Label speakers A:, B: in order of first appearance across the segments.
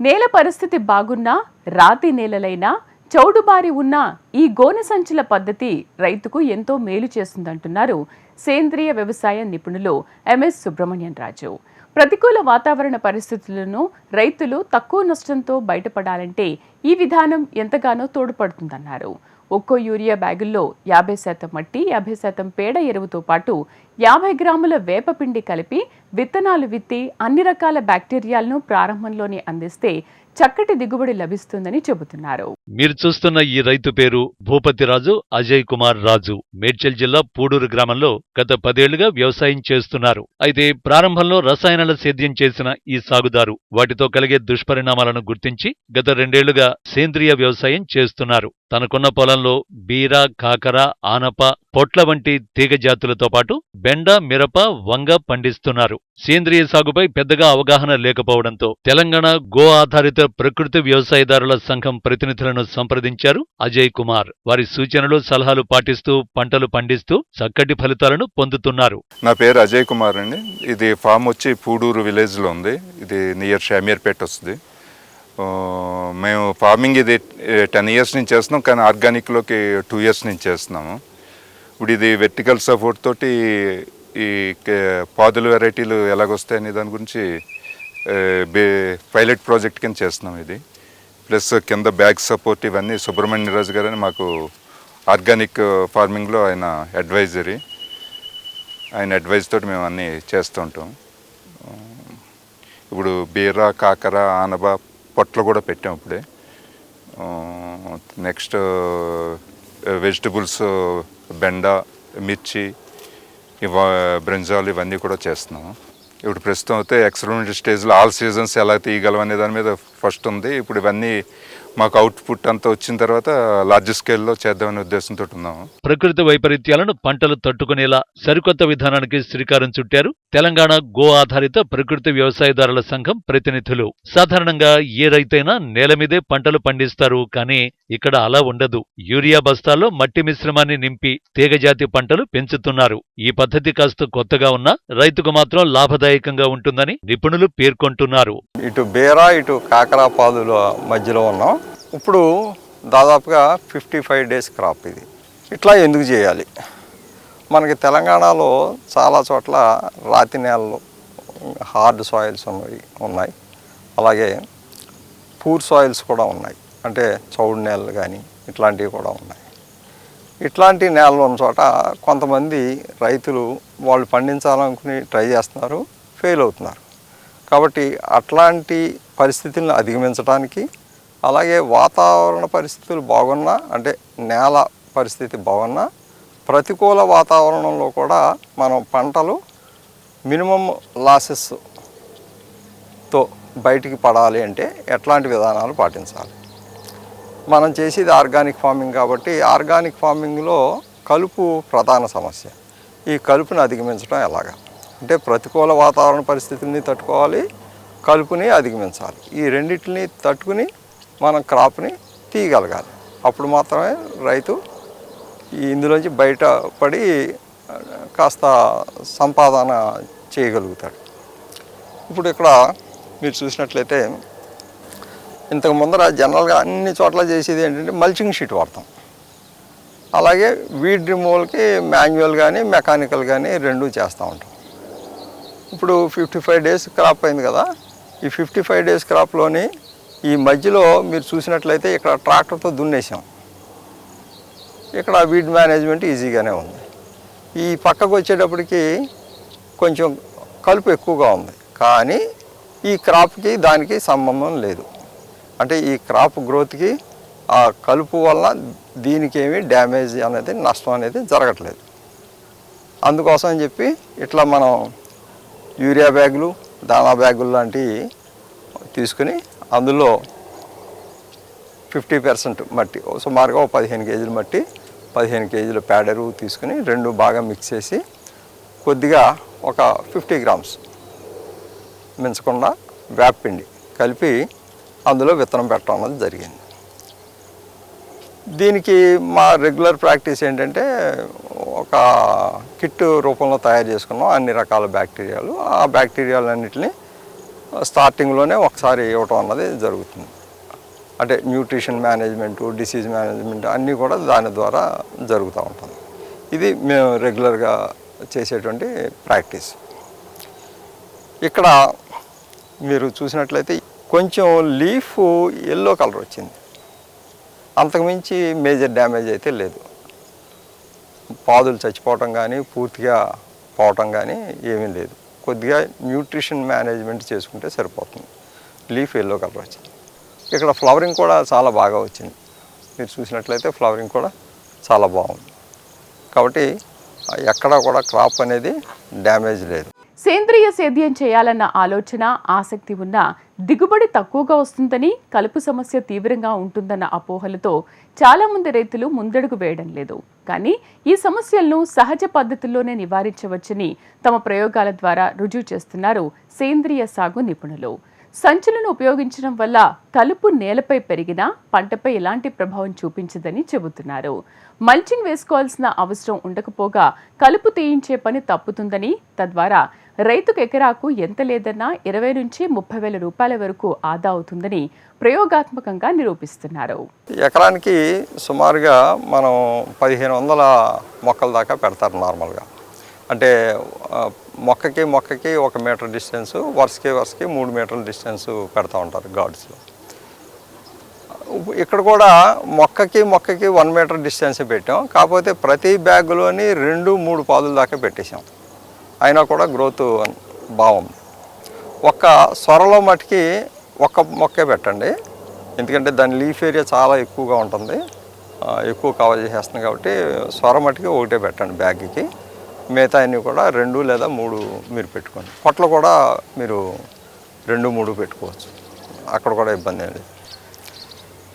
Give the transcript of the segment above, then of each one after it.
A: నేల పరిస్థితి బాగున్నా రాతి నేలలైనా చౌడుబారి ఉన్న ఈ గోనె సంచుల పద్ధతి రైతుకు ఎంతో మేలు చేస్తుందంటున్నారు సేంద్రియ వ్యవసాయ నిపుణులు ఎంఎస్ సుబ్రహ్మణ్యం రాజు. ప్రతికూల వాతావరణ పరిస్థితులను రైతులు తక్కువ నష్టంతో బయటపడాలంటే ఈ విధానం ఎంతగానో తోడ్పడుతుందన్నారు. ఒక్కో యూరియా బ్యాగుల్లో యాభై శాతం మట్టి యాభై శాతం పేడ ఎరువుతో పాటు యాభై గ్రాముల వేపపిండి కలిపి విత్తనాలు విత్తి అన్ని రకాల బ్యాక్టీరియాలను ప్రారంభంలోనే అందిస్తే చక్కటి దిగుబడి లభిస్తుందని చెబుతున్నారు.
B: మీరు చూస్తున్న ఈ రైతు పేరు భూపతి రాజు అజయ్ కుమార్ రాజు. మేడ్చల్ జిల్లా పూడూరు గ్రామంలో గత పదేళ్ళుగా వ్యవసాయం చేస్తున్నారు. అయితే ప్రారంభంలో రసాయనాల సేద్యం చేసిన ఈ సాగుదారు వాటితో కలిగే దుష్పరిణామాలను గుర్తించి గత రెండేళ్ళుగా సేంద్రియ వ్యవసాయం చేస్తున్నారు. తనకున్న పొలంలో బీర కాకర ఆనప పొట్ల వంటి తీగ జాతులతో పాటు బెండ మిరప వంగ పండిస్తున్నారు. సేంద్రియ సాగుపై పెద్దగా అవగాహన లేకపోవడంతో తెలంగాణ గో ఆధారిత ప్రకృతి వ్యవసాయదారుల సంఘం ప్రతినిధులను సంప్రదించారు అజయ్ కుమార్. వారి సూచనలు సలహాలు పాటిస్తూ పంటలు పండిస్తూ చక్కటి ఫలితాలను పొందుతున్నారు.
C: నా పేరు అజయ్ కుమార్ అండి. ఇది ఫామ్ వచ్చి పూడూరు విలేజ్లో ఉంది. ఇది నియర్ షామీర్పేట వస్తుంది. మేము ఫార్మింగ్ ఇది టెన్ ఇయర్స్ నుంచి చేస్తున్నాం కానీ ఆర్గానిక్లోకి టూ ఇయర్స్ నుంచి చేస్తున్నాము. ఇప్పుడు ఇది వెర్టికల్ సపోర్ట్ తోటి ఈ పాదుల వెరైటీలు ఎలాగొస్తాయని దాని గురించి పైలట్ ప్రాజెక్ట్ కింద చేస్తున్నాం ఇది. ప్లస్ కింద బ్యాగ్ సపోర్ట్ ఇవన్నీ సుబ్రహ్మణ్య రాజు గారు అని మాకు ఆర్గానిక్ ఫార్మింగ్లో ఆయన అడ్వైజరీ ఆయన అడ్వైజ్ తోటి మేము అన్నీ చేస్తూ ఉంటాం. ఇప్పుడు బీర కాకర ఆనబ పొట్లు కూడా పెట్టాం ఇప్పుడే. నెక్స్ట్ వెజిటబుల్స్ బెండ మిర్చి ఇవ బ్రింజాలు ఇవన్నీ కూడా చేస్తున్నాము ఇప్పుడు ప్రస్తుతం అయితే ఎక్స్పెరిమెంటల్ స్టేజ్లో ఆల్ సీజన్స్ ఎలా తీయగలం అనే దాని మీద ఫస్ట్ ఉంది. ఇప్పుడు ఇవన్నీ మాకు అవుట్పుట్ అంతా వచ్చిన తర్వాత లార్జ్ స్కేల్లో చేద్దామనే ఉద్దేశంతో ఉన్నాము.
B: ప్రకృతి వైపరీత్యాలను పంటలు తట్టుకునేలా సరికొత్త విధానానికి శ్రీకారం చుట్టారు. తెలంగాణ గో ఆధారిత ప్రకృతి వ్యవసాయదారుల సంఘం ప్రతినిధులు. సాధారణంగా ఏ రైతైనా నేల మీదే పంటలు పండిస్తారు కానీ ఇక్కడ అలా ఉండదు. యూరియా బస్తాల్లో మట్టి మిశ్రమాన్ని నింపి తీగజాతి పంటలు పెంచుతున్నారు. ఈ పద్ధతి కాస్త కొత్తగా ఉన్నా రైతుకు మాత్రం లాభదాయకంగా ఉంటుందని నిపుణులు పేర్కొంటున్నారు.
D: ఇటు బేరా ఇటు కాకరా పాదుల మధ్యలో ఉన్నాం. ఇప్పుడు దాదాపుగా ఫిఫ్టీ ఫైవ్ డేస్ క్రాప్ ఇది. ఇట్లా ఎందుకు చేయాలి? మనకి తెలంగాణలో చాలా చోట్ల రాతి నేలలు హార్డ్ సాయిల్స్ ఉన్నాయి ఉన్నాయి. అలాగే పూర్ సాయిల్స్ కూడా ఉన్నాయి. అంటే చౌడు నేలలు కానీ ఇట్లాంటివి కూడా ఉన్నాయి. ఇట్లాంటి నేలలు ఉన్న చోట కొంతమంది రైతులు వాళ్ళు పండించాలనుకుని ట్రై చేస్తున్నారు ఫెయిల్ అవుతున్నారు. కాబట్టి అట్లాంటి పరిస్థితులను అధిగమించడానికి అలాగే వాతావరణ పరిస్థితులు బాగున్నా అంటే నేల పరిస్థితి బాగున్నా ప్రతికూల వాతావరణంలో కూడా మనం పంటలు మినిమం లాసెస్తో బయటికి పడాలి అంటే ఎట్లాంటి విధానాలు పాటించాలి. మనం చేసేది ఆర్గానిక్ ఫార్మింగ్ కాబట్టి ఆర్గానిక్ ఫార్మింగ్లో కలుపు ప్రధాన సమస్య. ఈ కలుపుని అధిగమించడం ఎలాగా? అంటే ప్రతికూల వాతావరణ పరిస్థితుల్ని తట్టుకోవాలి కలుపుని అధిగమించాలి. ఈ రెండింటిని తట్టుకుని మనం క్రాప్ని తీయగలగాలి. అప్పుడు మాత్రమే రైతు ఇందులోంచి బయటపడి కాస్త సంపాదన చేయగలుగుతాడు. ఇప్పుడు ఇక్కడ మీరు చూసినట్లయితే ఇంతకు ముందర జనరల్గా అన్ని చోట్ల చేసేది ఏంటంటే మల్చింగ్ షీట్ వాడతాం. అలాగే వీడ్ రిమూవల్కి మాన్యువల్ కానీ మెకానికల్ కానీ రెండు చేస్తూ ఉంటాం. ఇప్పుడు ఫిఫ్టీ ఫైవ్ డేస్ క్రాప్ అయింది కదా ఈ ఫిఫ్టీ ఫైవ్ డేస్ క్రాప్లోని ఈ మధ్యలో మీరు చూసినట్లయితే ఇక్కడ ట్రాక్టర్తో దున్నేసాం ఇక్కడ వీడ్ మేనేజ్మెంట్ ఈజీగానే ఉంది. ఈ పక్కకు వచ్చేటప్పటికి కొంచెం కలుపు ఎక్కువగా ఉంది. కానీ ఈ క్రాప్కి దానికి సంబంధం లేదు. అంటే ఈ క్రాప్ గ్రోత్కి ఆ కలుపు వల్ల దీనికి డ్యామేజ్ అనేది నష్టం అనేది జరగట్లేదు. అందుకోసం అని చెప్పి ఇట్లా మనం యూరియా బ్యాగులు దానా బ్యాగులు లాంటివి తీసుకుని అందులో ఫిఫ్టీ పర్సెంట్ మట్టి సుమారుగా ఒక పదిహేను కేజీల మట్టి పదిహేను కేజీల ప్యాడరు తీసుకుని రెండు బాగా మిక్స్ చేసి కొద్దిగా ఒక ఫిఫ్టీ గ్రామ్స్ మించకుండా వేపపిండి కలిపి అందులో విత్తనం పెట్టడం అన్నది జరిగింది. దీనికి మా రెగ్యులర్ ప్రాక్టీస్ ఏంటంటే ఒక కిట్ రూపంలో తయారు చేసుకున్నాం అన్ని రకాల బ్యాక్టీరియాలు. ఆ బ్యాక్టీరియాలన్నిటిని స్టార్టింగ్లోనే ఒకసారి ఇవ్వటం అన్నది జరుగుతుంది. అంటే న్యూట్రిషన్ మేనేజ్మెంట్ డిసీజ్ మేనేజ్మెంట్ అన్నీ కూడా దాని ద్వారా జరుగుతూ ఉంటుంది. ఇది మేము రెగ్యులర్గా చేసేటువంటి ప్రాక్టీస్. ఇక్కడ మీరు చూసినట్లయితే కొంచెం లీఫ్ ఎల్లో కలర్ వచ్చింది. అంతకుమించి మేజర్ డ్యామేజ్ అయితే లేదు. పాదులు చచ్చిపోవటం కానీ పూర్తిగా పోవటం కానీ ఏమీ లేదు. కొద్దిగా న్యూట్రిషన్ మేనేజ్మెంట్ చేసుకుంటే సరిపోతుంది. లీఫ్ ఎల్లో కలర్ వచ్చింది. ఇక్కడ ఫ్లవరింగ్ కూడా చాలా బాగా వచ్చింది. మీరు చూసినట్లయితే ఫ్లవరింగ్ కూడా చాలా బాగుంది. కాబట్టి ఎక్కడా కూడా క్రాప్ అనేది డ్యామేజ్ లేదు.
A: సేంద్రియ సేద్యం చేయాలన్న ఆలోచన ఆసక్తి ఉన్నా దిగుబడి తక్కువగా వస్తుందని కలుపు సమస్య తీవ్రంగా ఉంటుందన్న అపోహలతో చాలామంది రైతులు ముందడుగు వేయడం లేదు. కానీ ఈ సమస్యలను సహజ పద్ధతుల్లోనే నివారించవచ్చని తమ ప్రయోగాల ద్వారా రుజువు చేస్తున్నారు సేంద్రియ సాగు నిపుణులు. సంచులను ఉపయోగించడం వల్ల కలుపు నేలపై పెరిగినా పంటపై ఎలాంటి ప్రభావం చూపించదని చెబుతున్నారు. మల్చింగ్ వేసుకోవాల్సిన అవసరం ఉండకపోగా కలుపు తీయించే పని తప్పుతుందని తద్వారా రైతుకు ఎకరాకు ఎంత లేదన్నా ఇరవై నుంచి ముప్పై వేల రూపాయల వరకు ఆదా అవుతుందని ప్రయోగాత్మకంగా నిరూపిస్తున్నారు.
D: ఎకరానికి సుమారుగా మనం పదిహేను వందల మొక్కల దాకా పెడతారు నార్మల్గా. అంటే మొక్కకి మొక్కకి ఒక మీటర్ డిస్టెన్స్ వరుసకి వరుసకి మూడు మీటర్ల డిస్టెన్స్ పెడతా ఉంటారు గాడ్స్లో. ఇక్కడ కూడా మొక్కకి మొక్కకి వన్ మీటర్ డిస్టెన్స్ పెట్టాం. కాకపోతే ప్రతి బ్యాగ్లోని రెండు మూడు పాదుల దాకా పెట్టేశాం. అయినా కూడా గ్రోత్ భావం. ఒక్క సొరలో మటుకి ఒక్క మొక్కే పెట్టండి. ఎందుకంటే దాని లీఫ్ ఏరియా చాలా ఎక్కువగా ఉంటుంది. ఎక్కువ కవర్ చేసేస్తుంది కాబట్టి సొర మటుకి ఒకటే పెట్టండి బ్యాగ్కి మిగతా అన్నీ కూడా రెండు లేదా మూడు మీరు పెట్టుకోండి. పొట్లు కూడా మీరు రెండు మూడు పెట్టుకోవచ్చు. అక్కడ కూడా ఇబ్బంది అండి లేదు.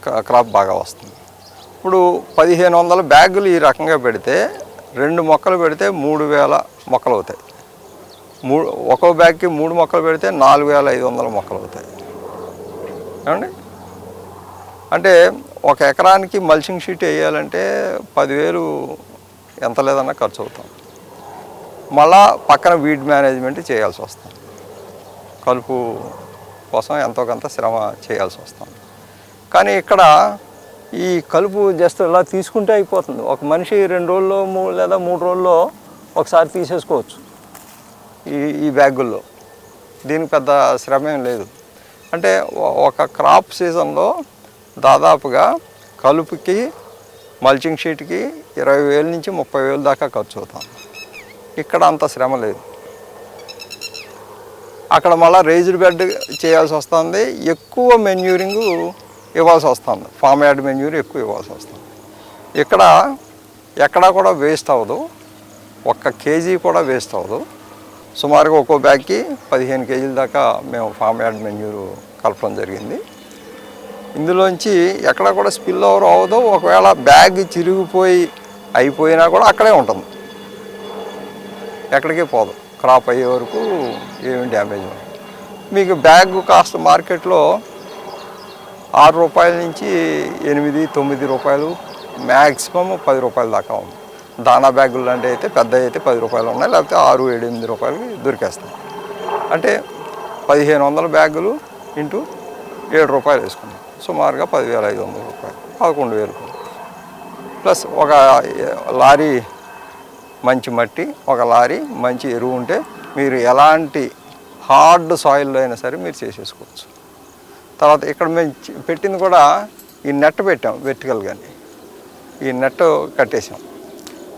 D: క- క్రాప్ బాగా వస్తుంది. ఇప్పుడు పదిహేను వందల బ్యాగులు ఈ రకంగా పెడితే రెండు మొక్కలు పెడితే మూడు వేల మొక్కలు అవుతాయి. మూడు ఒక్కో బ్యాగ్కి మూడు మొక్కలు పెడితే నాలుగు వేల ఐదు వందల మొక్కలు అవుతాయి. ఏమండి? అంటే ఒక ఎకరానికి మల్చింగ్ షీట్ వేయాలంటే పదివేలు ఎంత లేదన్నా ఖర్చు అవుతాం. మళ్ళా పక్కన వీడ్ మేనేజ్మెంట్ చేయాల్సి వస్తాం. కలుపు కోసం ఎంతో కొంత శ్రమ చేయాల్సి వస్తాం. కానీ ఇక్కడ ఈ కలుపు జస్ట్ ఇలా తీసుకుంటే అయిపోతుంది. ఒక మనిషి రెండు రోజుల్లో మూడు లేదా మూడు రోజుల్లో ఒకసారి తీసేసుకోవచ్చు. ఈ ఈ బ్యాగుల్లో. దీనికి పెద్ద శ్రమ ఏం లేదు. అంటే ఒక క్రాప్ సీజన్లో దాదాపుగా కలుపుకి మల్చింగ్ షీట్కి ఇరవై వేల నుంచి ముప్పై వేలు దాకా ఖర్చు అవుతాం. ఇక్కడ అంత శ్రమ లేదు. అక్కడ మళ్ళీ రేజ్డ్ బెడ్ చేయాల్సి వస్తుంది. ఎక్కువ మెన్యూరింగ్ ఇవ్వాల్సి వస్తుంది. ఫామ్ యార్డ్ మెన్యూర్ ఎక్కువ ఇవ్వాల్సి వస్తుంది. ఇక్కడ ఎక్కడా కూడా వేస్ట్ అవ్వదు. ఒక్క కేజీ కూడా వేస్ట్ అవ్వదు. సుమారుగా ఒక్కో బ్యాగ్కి పదిహేను కేజీల దాకా మేము ఫామ్ యార్డ్ మెన్యూరు కలపడం జరిగింది. ఇందులోంచి ఎక్కడ కూడా స్పిల్ ఓవర్ అవ్వదు. ఒకవేళ బ్యాగ్ చిరిగిపోయి అయిపోయినా కూడా అక్కడే ఉంటుంది. ఎక్కడికే పోదు. క్రాప్ అయ్యే వరకు ఏమి డ్యామేజ్ ఉండదు. మీకు బ్యాగ్ కాస్ట్ మార్కెట్లో ఆరు రూపాయల నుంచి ఎనిమిది తొమ్మిది రూపాయలు మ్యాక్సిమం పది రూపాయల దాకా ఉంది. దానా బ్యాగులు లాంటివి అయితే పెద్ద అయితే పది రూపాయలు ఉన్నాయి లేకపోతే ఆరు ఏడు ఎనిమిది రూపాయలకి దొరికేస్తాయి. అంటే పదిహేను వందల బ్యాగులు ఇంటూ ఏడు రూపాయలు వేసుకున్నాం. సుమారుగా పదివేల ఐదు వందల రూపాయలు పదకొండు వేలు. ప్లస్ ఒక లారీ మంచి మట్టి ఒక లారీ మంచి ఎరువు ఉంటే మీరు ఎలాంటి హార్డ్ సాయిల్లో అయినా సరే మీరు చేసేసుకోవచ్చు. తర్వాత ఇక్కడ మేము పెట్టింది కూడా ఈ నెట్ పెట్టాం వెర్టికల్గాని ఈ నెట్ కట్టేసాం.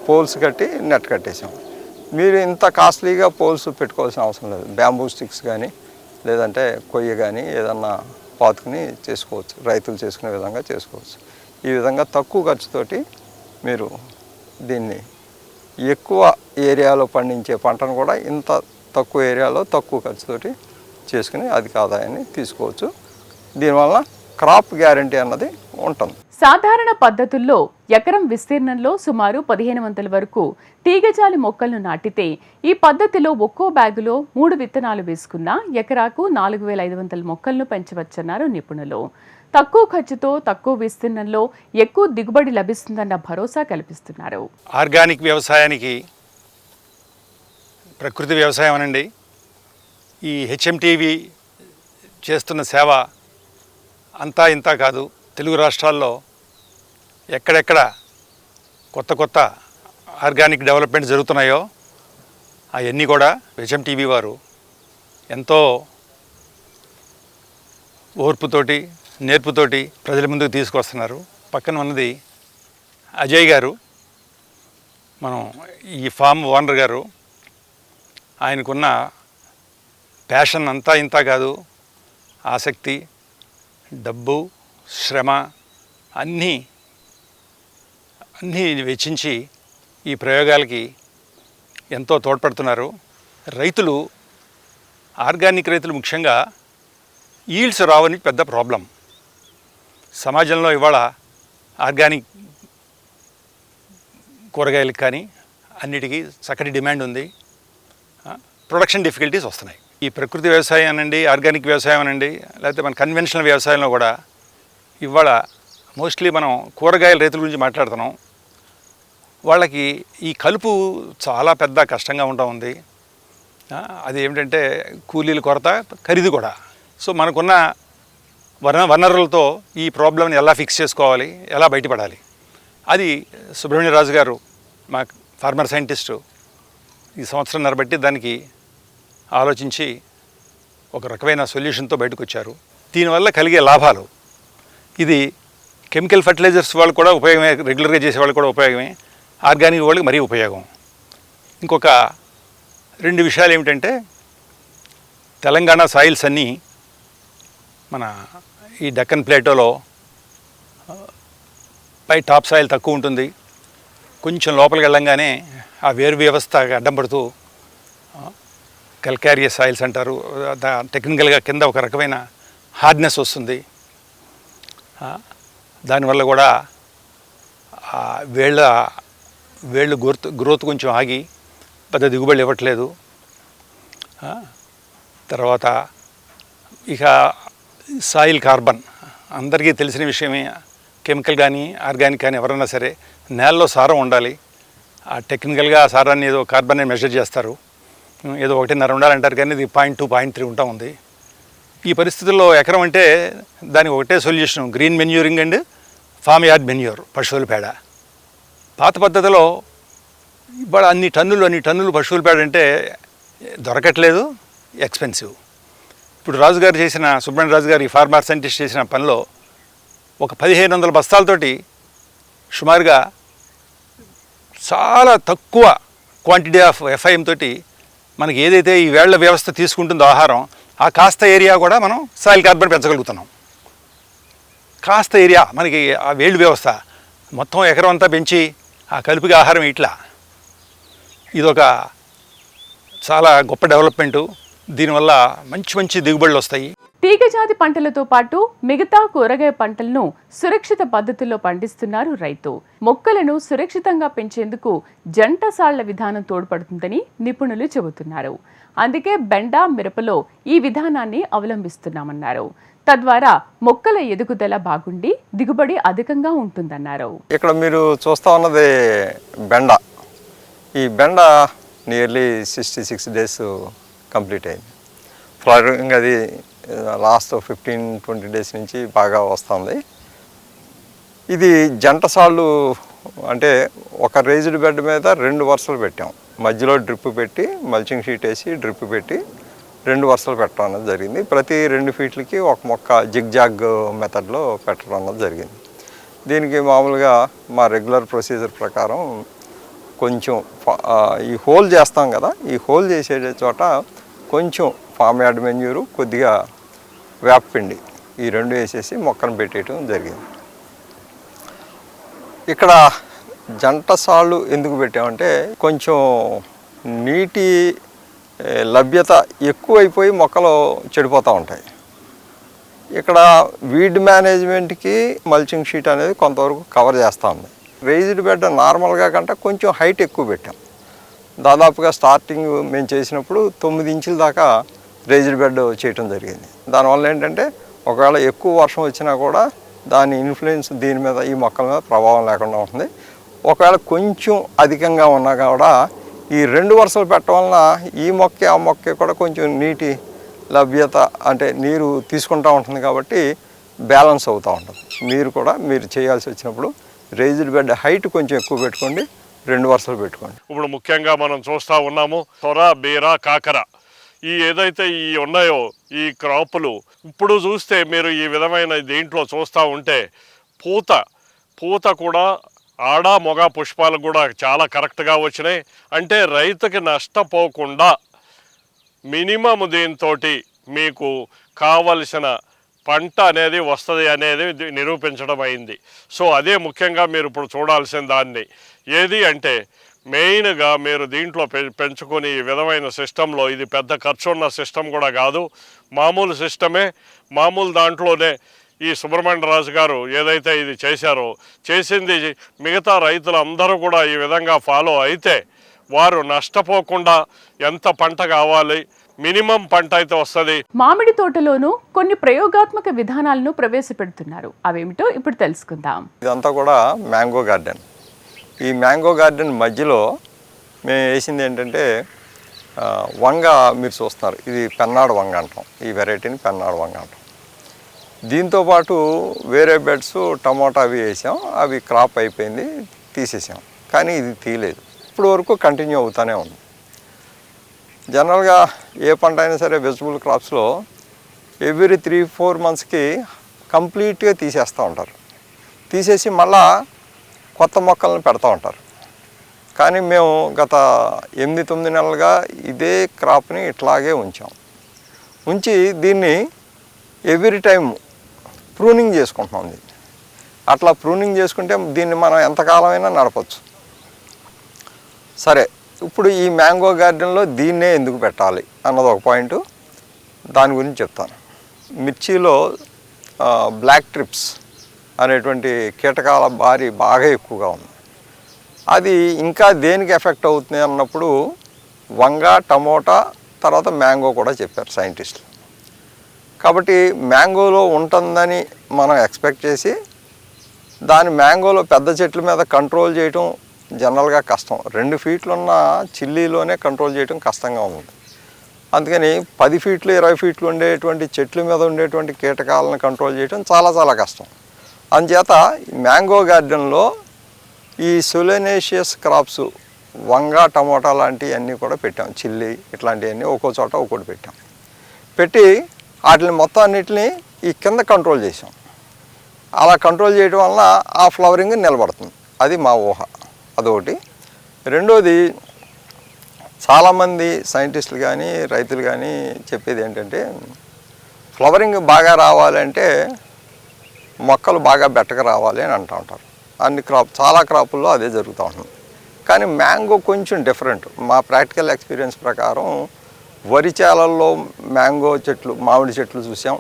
D: పోల్స్ కట్టి నెట్ కట్టేసాం. మీరు ఇంత కాస్ట్లీగా పోల్స్ పెట్టుకోవాల్సిన అవసరం లేదు. బ్యాంబూ స్టిక్స్ కానీ లేదంటే కొయ్య కానీ ఏదన్నా పాతుకుని చేసుకోవచ్చు. రైతులు చేసుకునే విధంగా చేసుకోవచ్చు. ఈ విధంగా తక్కువ ఖర్చుతోటి మీరు దీన్ని ఎక్కువ ఏరియాలో పండించే పంటను కూడా ఇంత తక్కువ ఏరియాలో తక్కువ ఖర్చుతోటి చేసుకుని అధిక ఆదాయాన్ని తీసుకోవచ్చు. దీనివల్ల క్రాప్ గ్యారంటీ అన్నది ఉంటుంది.
A: సాధారణ పద్ధతుల్లో ఎకరం విస్తీర్ణంలో సుమారు పదిహేను వందల వరకు తీగజాలి మొక్కలను నాటితే ఈ పద్ధతిలో ఒక్కో బ్యాగులో మూడు విత్తనాలు వేసుకున్నా ఎకరాకు నాలుగు వేల ఐదు వందల మొక్కలను పెంచవచ్చన్నారు నిపుణులు. తక్కువ ఖర్చుతో తక్కువ విస్తీర్ణంలో ఎక్కువ దిగుబడి లభిస్తుందన్న భరోసా కల్పిస్తున్నారు.
E: ఆర్గానిక్ వ్యవసాయానికి ప్రకృతి వ్యవసాయం అనండి ఈ హెచ్ఎంటీవీ చేస్తున్న సేవ అంతా ఇంత కాదు. తెలుగు రాష్ట్రాల్లో ఎక్కడెక్కడ కొత్త కొత్త ఆర్గానిక్ డెవలప్మెంట్ జరుగుతున్నాయో అవన్నీ కూడా విజయం టీవీ వారు ఎంతో ఓర్పుతోటి నేర్పుతోటి ప్రజల ముందుకు తీసుకొస్తున్నారు. పక్కన ఉన్నది అజయ్ గారు. మనం ఈ ఫామ్ ఓనర్ గారు. ఆయనకున్న ప్యాషన్ అంతా ఇంత కాదు. ఆసక్తి డబ్బు శ్రమ అన్నీ అన్నీ వెచ్చించి ఈ ప్రయోగాలకి ఎంతో తోడ్పడుతున్నారు. రైతులు ఆర్గానిక్ రైతులు ముఖ్యంగా ఈల్డ్స్ రావని పెద్ద ప్రాబ్లం. సమాజంలో ఇవాళ ఆర్గానిక్ కూరగాయలకు కానీ అన్నిటికీ చక్కటి డిమాండ్ ఉంది. ప్రొడక్షన్ డిఫికల్టీస్ వస్తున్నాయి. ఈ ప్రకృతి వ్యవసాయం అనండి ఆర్గానిక్ వ్యవసాయం అనండి లేకపోతే మన కన్వెన్షనల్ వ్యవసాయంలో కూడా ఇవాళ మోస్ట్లీ మనం కూరగాయల రైతుల గురించి మాట్లాడుతున్నాం. వాళ్ళకి ఈ కలుపు చాలా పెద్ద కష్టంగా ఉంటా ఉంది. అది ఏమిటంటే కూలీల కొరత ఖరీదు కూడా. సో మనకున్న వన వనరులతో ఈ ప్రాబ్లమ్ని ఎలా ఫిక్స్ చేసుకోవాలి ఎలా బయటపడాలి? అది సుబ్రహ్మణ్య రాజు గారు మా ఫార్మర్ సైంటిస్టు ఈ సంవత్సరం నరబట్టి దానికి ఆలోచించి ఒక రకమైన సొల్యూషన్తో బయటకు వచ్చారు దీనివల్ల కలిగే లాభాలు. ఇది కెమికల్ ఫర్టిలైజర్స్ వాళ్ళు కూడా ఉపయోగమే రెగ్యులర్గా చేసే వాళ్ళు కూడా ఉపయోగమే. ఆర్గానిక్ వాళ్ళకి మరీ ఉపయోగం. ఇంకొక రెండు విషయాలు ఏమిటంటే తెలంగాణ సాయిల్స్ అన్నీ మన ఈ డక్కన్ ప్లేటోలో పై టాప్ సాయిల్ తక్కువ ఉంటుంది. కొంచెం లోపలికి వెళ్ళంగానే ఆ వేరు వ్యవస్థ అడ్డం పడుతూ కల్కారియస్ సాయిల్స్ అంటారు. దా టెక్నికల్గా కింద ఒక రకమైన హార్డ్నెస్ వస్తుంది. దానివల్ల కూడా వేళ్ళ వేళ్ళు గ్రోత్ గ్రోత్ కొంచెం ఆగి పెద్ద దిగుబడి ఇవ్వట్లేదు. తర్వాత ఇక సాయిల్ కార్బన్. అందరికీ తెలిసిన విషయమే. కెమికల్ కానీ ఆర్గానిక్ కానీ ఎవరైనా సరే నేలలో సారం ఉండాలి. ఆ టెక్నికల్గా ఆ సారాన్ని ఏదో కార్బన్ మెజర్ చేస్తారు. ఏదో ఒకటిన్నర ఉండాలంటారు కానీ ఇది పాయింట్ టూ పాయింట్ త్రీ ఉంటా ఉంది. ఈ పరిస్థితుల్లో ఎకరం అంటే దానికి ఒకటే solution green manuring and farm yard manure పశువుల పేడ. పాత పద్ధతిలో ఇవాళ అన్ని టన్నులు అన్ని టన్నులు పశువుల పేడ అంటే దొరకట్లేదు ఎక్స్పెన్సివ్. ఇప్పుడు రాజుగారు చేసిన సుబ్రహ్మణ్య రాజు గారు ఈ ఫార్మర్ సైంటిస్ట్ చేసిన పనిలో ఒక పదిహేను వందల బస్తాలతోటి సుమారుగా చాలా తక్కువ క్వాంటిటీ ఆఫ్ ఎఫ్ఐఎం తోటి మనకి ఏదైతే ఈ వేళ్ళ వ్యవస్థ తీసుకుంటుందో ఆహారం ఆ కాస్త ఏరియా కూడా మనం సాయిల్ కార్బన్ పెంచగలుగుతున్నాం. కాస్త ఏరియా మనకి ఆ వేళ్ళు వ్యవస్థ మొత్తం ఎకరం అంతా పెంచి ఆ కలుపుకి ఆహారం ఇట్లా. ఇదొక చాలా గొప్ప డెవలప్మెంటు. దీనివల్ల మంచి మంచి దిగుబడులు వస్తాయి.
A: తీగజాతి పంటలతో పాటు మిగతా కూరగాయ పంటలను సురక్షిత పద్ధతుల్లో పండిస్తున్నారు రైతు. మొక్కలను సురక్షితంగా పెంచేందుకు జంట సాళ్ళ విధానం తోడ్పడుతుందని నిపుణులు చెబుతున్నారు. అందుకే బెండ మిరపలో ఈ విధానాన్ని అవలంబిస్తున్నామన్నారు. తద్వారా మొక్కల ఎదుగుదల బాగుండి దిగుబడి అధికంగా ఉంటుందన్నారు.
D: ఇక్కడ మీరు చూస్తా ఉన్నది బెండ. ఈ బెండ nearly sixty six days complete అయింది. ఫ్లవరింగ్ అది లాస్ట్ ఫిఫ్టీన్ ట్వంటీ డేస్ నుంచి బాగా వస్తుంది. ఇది జంట సాళ్ళు అంటే ఒక రేజ్డ్ బెడ్ మీద రెండు వరుసలు పెట్టాం. మధ్యలో డ్రిప్ పెట్టి మల్చింగ్ షీట్ వేసి డ్రిప్ పెట్టి రెండు వరుసలు పెట్టడం అనేది జరిగింది. ప్రతి రెండు ఫీట్లకి ఒక మొక్క జిగ్ జాగ్ మెథడ్లో పెట్టడం అన్నది జరిగింది. దీనికి మామూలుగా మా రెగ్యులర్ ప్రొసీజర్ ప్రకారం కొంచెం ఈ హోల్ చేస్తాం కదా ఈ హోల్ చేసే చోట కొంచెం ఫామ్ యార్డ్ మెన్యూరు కొద్దిగా వేపపిండి ఈ రెండు వేసేసి మొక్కను పెట్టేయటం జరిగింది. ఇక్కడ జంట సాళ్ళు ఎందుకు పెట్టామంటే కొంచెం నీటి లభ్యత ఎక్కువైపోయి మొక్కలు చెడిపోతూ ఉంటాయి. ఇక్కడ వీడ్ మేనేజ్మెంట్కి మల్చింగ్ షీట్ అనేది కొంతవరకు కవర్ చేస్తూ ఉంది. రేజ్డ్ బెడ్ నార్మల్గా కంటే కొంచెం హైట్ ఎక్కువ పెట్టాం. దాదాపుగా స్టార్టింగ్ మేము చేసినప్పుడు తొమ్మిది ఇంచుల దాకా రేజ్డ్ బెడ్ చేయటం జరిగింది. దానివల్ల ఏంటంటే ఒకవేళ ఎక్కువ వర్షం వచ్చినా కూడా దాని ఇన్ఫ్లుయెన్స్ దీని మీద ఈ మొక్కల మీద ప్రభావం లేకుండా ఉంటుంది. ఒకవేళ కొంచెం అధికంగా ఉన్నా కూడా ఈ రెండు వరుసలు పెట్టడం వలన ఈ మొక్క ఆ మొక్క కూడా కొంచెం నీటి లభ్యత అంటే నీరు తీసుకుంటూ ఉంటుంది కాబట్టి బ్యాలెన్స్ అవుతూ ఉంటుంది. మీరు కూడా మీరు చేయాల్సి వచ్చినప్పుడు రైజ్డ్ బెడ్ హైట్ కొంచెం ఎక్కువ పెట్టుకోండి రెండు వరుసలు పెట్టుకోండి.
F: ఇప్పుడు ముఖ్యంగా మనం చూస్తూ ఉన్నాము తొర బీర కాకర. ఈ ఏదైతే ఈ ఉన్నాయో ఈ క్రాపులు ఇప్పుడు చూస్తే మీరు ఈ విధమైన దీంట్లో చూస్తూ ఉంటే పూత పూత కూడా ఆడ మొగ పుష్పాలు కూడా చాలా కరెక్ట్గా వచ్చినాయి. అంటే రైతుకి నష్టపోకుండా మినిమం దీంతో మీకు కావలసిన పంట అనేది వస్తుంది అనేది నిరూపించడం అయింది. సో అదే ముఖ్యంగా మీరు ఇప్పుడు చూడాల్సిన దాన్ని. ఏది అంటే మెయిన్గా మీరు దీంట్లో పె పెంచుకొని ఈ విధమైన సిస్టంలో ఇది పెద్ద ఖర్చు ఉన్న సిస్టమ్ కూడా కాదు. మామూలు సిస్టమే. మామూలు దాంట్లోనే ఈ సుబ్రహ్మణ్య రాజు గారు ఏదైతే ఇది చేశారో చేసింది మిగతా రైతులందరూ కూడా ఈ విధంగా ఫాలో అయితే వారు నష్టపోకుండా ఎంత పంట కావాలి? మినిమం పంట అయితే వస్తుంది.
A: మామిడి తోటలోనూ కొన్ని ప్రయోగాత్మక విధానాలను ప్రవేశపెడుతున్నారు. అవేమిటో ఇప్పుడు తెలుసుకుందాం.
D: ఇదంతా కూడా మ్యాంగో గార్డెన్. ఈ మ్యాంగో గార్డెన్ మధ్యలో మేము వేసింది ఏంటంటే వంగ మీరు చూస్తున్నారు. ఇది పెన్నాడు వంగ అంటాం. ఈ వెరైటీని పెన్నాడు వంగ అంటాం. దీంతోపాటు వేరే బెడ్స్ టమోటా అవి వేసాం. అవి క్రాప్ అయిపోయింది తీసేసాం. కానీ ఇది తీయలేదు. ఇప్పుడు వరకు కంటిన్యూ అవుతూనే ఉంది. జనరల్గా ఏ పంట అయినా సరే వెజిటబుల్ క్రాప్స్లో ఎవ్రీ త్రీ ఫోర్ మంత్స్కి కంప్లీట్గా తీసేస్తూ ఉంటారు. తీసేసి మళ్ళా కొత్త మొక్కలను పెడతా ఉంటారు. కానీ మేము గత ఎనిమిది తొమ్మిది నెలలుగా ఇదే క్రాప్ని ఇట్లాగే ఉంచాం. ఉంచి దీన్ని ఎవ్రీ టైం ప్రూనింగ్ చేసుకుంటున్నాం దీన్ని. అట్లా ప్రూనింగ్ చేసుకుంటే దీన్ని మనం ఎంతకాలమైనా నడపచ్చు. సరే ఇప్పుడు ఈ మ్యాంగో గార్డెన్లో దీన్నే ఎందుకు పెట్టాలి అన్నది ఒక పాయింట్. దాని గురించి చెప్తాను. మిర్చిలో బ్లాక్ ట్రిప్స్ అనేటువంటి కీటకాల బారి బాగా ఎక్కువగా ఉంది. అది ఇంకా దేనికి ఎఫెక్ట్ అవుతుంది అన్నప్పుడు వంగ టమోటా తర్వాత మ్యాంగో కూడా చెప్పారు సైంటిస్టులు. కాబట్టి మ్యాంగోలో ఉంటుందని మనం ఎక్స్పెక్ట్ చేసి దాని మ్యాంగోలో పెద్ద చెట్ల మీద కంట్రోల్ చేయటం జనరల్గా కష్టం. రెండు ఫీట్లున్న చిల్లీలోనే కంట్రోల్ చేయటం కష్టంగా ఉంది. అందుకని పది ఫీట్లు ఇరవై ఫీట్లు ఉండేటువంటి చెట్ల మీద ఉండేటువంటి కీటకాలను కంట్రోల్ చేయటం చాలా చాలా కష్టం. అందుచేత మ్యాంగో గార్డెన్లో ఈ సొలెనేషియస్ క్రాప్స్ వంగ టమోటా లాంటివన్నీ కూడా పెట్టాం. చిల్లి ఇట్లాంటివన్నీ ఒక్కో చోట ఒక్కోటి పెట్టాం. పెట్టి వాటిని మొత్తం అన్నిటిని ఈ కింద కంట్రోల్ చేసాం. అలా కంట్రోల్ చేయడం వలన ఆ ఫ్లవరింగ్ నిలబడుతుంది. అది మా ఊహ. అదొకటి. రెండోది చాలామంది సైంటిస్టులు కానీ రైతులు కానీ చెప్పేది ఏంటంటే ఫ్లవరింగ్ బాగా రావాలంటే మొక్కలు బాగా బెట్టకు రావాలి అని అంటూ ఉంటారు. అన్ని క్రాప్ చాలా క్రాపుల్లో అదే జరుగుతూ ఉంటుంది. కానీ మ్యాంగో కొంచెం డిఫరెంట్. మా ప్రాక్టికల్ ఎక్స్పీరియన్స్ ప్రకారం వరి చేలల్లో మ్యాంగో చెట్లు మామిడి చెట్లు చూసాం.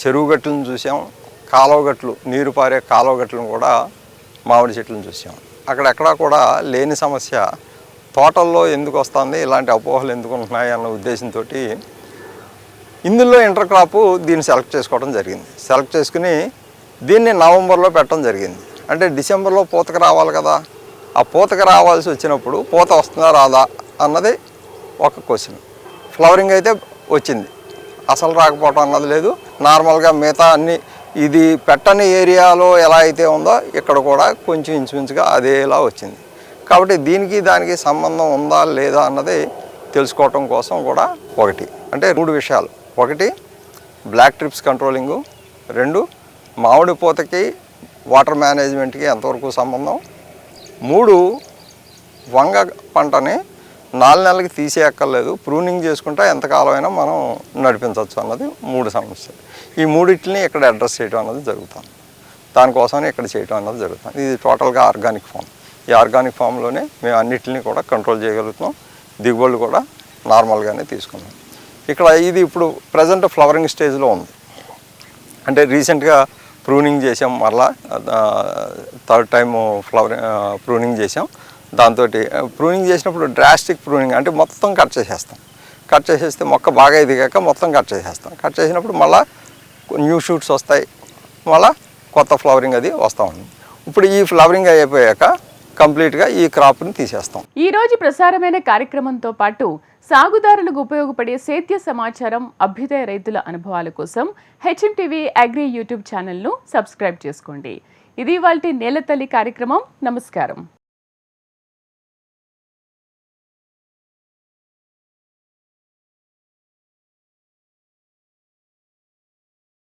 D: చెరువు గట్లను చూసాం. కాలువ గట్లు నీరు పారే కాలువ గట్లను కూడా మామిడి చెట్లను చూసాం. అక్కడెక్కడా కూడా లేని సమస్య. తోటల్లో ఎందుకు వస్తుంది? ఇలాంటి అపోహలు ఎందుకు ఉంటున్నాయి? అన్న ఉద్దేశంతో ఇందులో ఇంటర్ క్రాప్ దీన్ని సెలెక్ట్ చేసుకోవడం జరిగింది. సెలెక్ట్ చేసుకుని దీన్ని నవంబర్లో పెట్టడం జరిగింది. అంటే డిసెంబర్లో పూతకు రావాలి కదా. ఆ పూతకు రావాల్సి వచ్చినప్పుడు పూత వస్తుందా రాదా అన్నది ఒక క్వశ్చన్. ఫ్లవరింగ్ అయితే వచ్చింది. అసలు రాకపోవటం అన్నది లేదు. నార్మల్గా మిగతా అన్ని ఇది పెట్టని ఏరియాలో ఎలా అయితే ఉందో ఇక్కడ కూడా కొంచెం ఇంచుమించుగా అదేలా వచ్చింది. కాబట్టి దీనికి దానికి సంబంధం ఉందా లేదా అన్నది తెలుసుకోవటం కోసం కూడా ఒకటి. అంటే మూడు విషయాలు. ఒకటి బ్లాక్ ట్రిప్స్ కంట్రోలింగు రెండు మామిడి పూతకి వాటర్ మేనేజ్మెంట్కి ఎంతవరకు సంబంధం? మూడు వంగ పంటని నాలుగు నెలలకి తీసేయక్కర్లేదు. ప్రూనింగ్ చేసుకుంటా ఎంతకాలమైనా మనం నడిపించవచ్చు అన్నది మూడు సమస్యలు. ఈ మూడింటిని ఇక్కడ అడ్రస్ చేయడం అన్నది జరుగుతుంది దానికోసమే ఇక్కడ చేయడం అన్నది జరుగుతుంది ఇది టోటల్గా ఆర్గానిక్ ఫామ్ ఈ ఆర్గానిక్ ఫామ్లోనే మేము అన్నిటిని కూడా కంట్రోల్ చేయగలుగుతున్నాం. దిగుబడులు కూడా నార్మల్గానే తీసుకున్నాం ఇక్కడ ఇది ఇప్పుడు ప్రజెంట్ ఫ్లవరింగ్ స్టేజ్లో ఉంది. అంటే రీసెంట్గా ప్రూనింగ్ చేసాం మరలా థర్డ్ టైం ఫ్లవర్ ప్రూనింగ్ చేసాం దాంతో ప్రూనింగ్ చేసినప్పుడు డ్రాస్టిక్ ప్రూనింగ్ అంటే మొత్తం కట్ చేసేస్తాం. కట్ చేసేస్తే మొక్క బాగా ఎదిగాక మొత్తం కట్ చేసేస్తాం. కట్ చేసినప్పుడు మళ్ళీ న్యూ షూట్స్ వస్తాయి. మళ్ళీ కొత్త ఫ్లవరింగ్ అది వస్తూ ఉంది. ఇప్పుడు ఈ ఫ్లవరింగ్ అయిపోయాక కంప్లీట్గా ఈ క్రాప్ని తీసేస్తాం.
A: ఈరోజు ప్రసారమైన కార్యక్రమంతో పాటు సాగుదారులకు ఉపయోగపడే సేద్య సమాచారం అభ్యుదయ రైతుల అనుభవాల కోసం హెచ్ఎం టీవీ అగ్రి యూట్యూబ్ ఛానల్ను సబ్స్క్రైబ్ చేసుకోండి. ఇది వాళ్ళ నేలతల్లి కార్యక్రమం. నమస్కారం.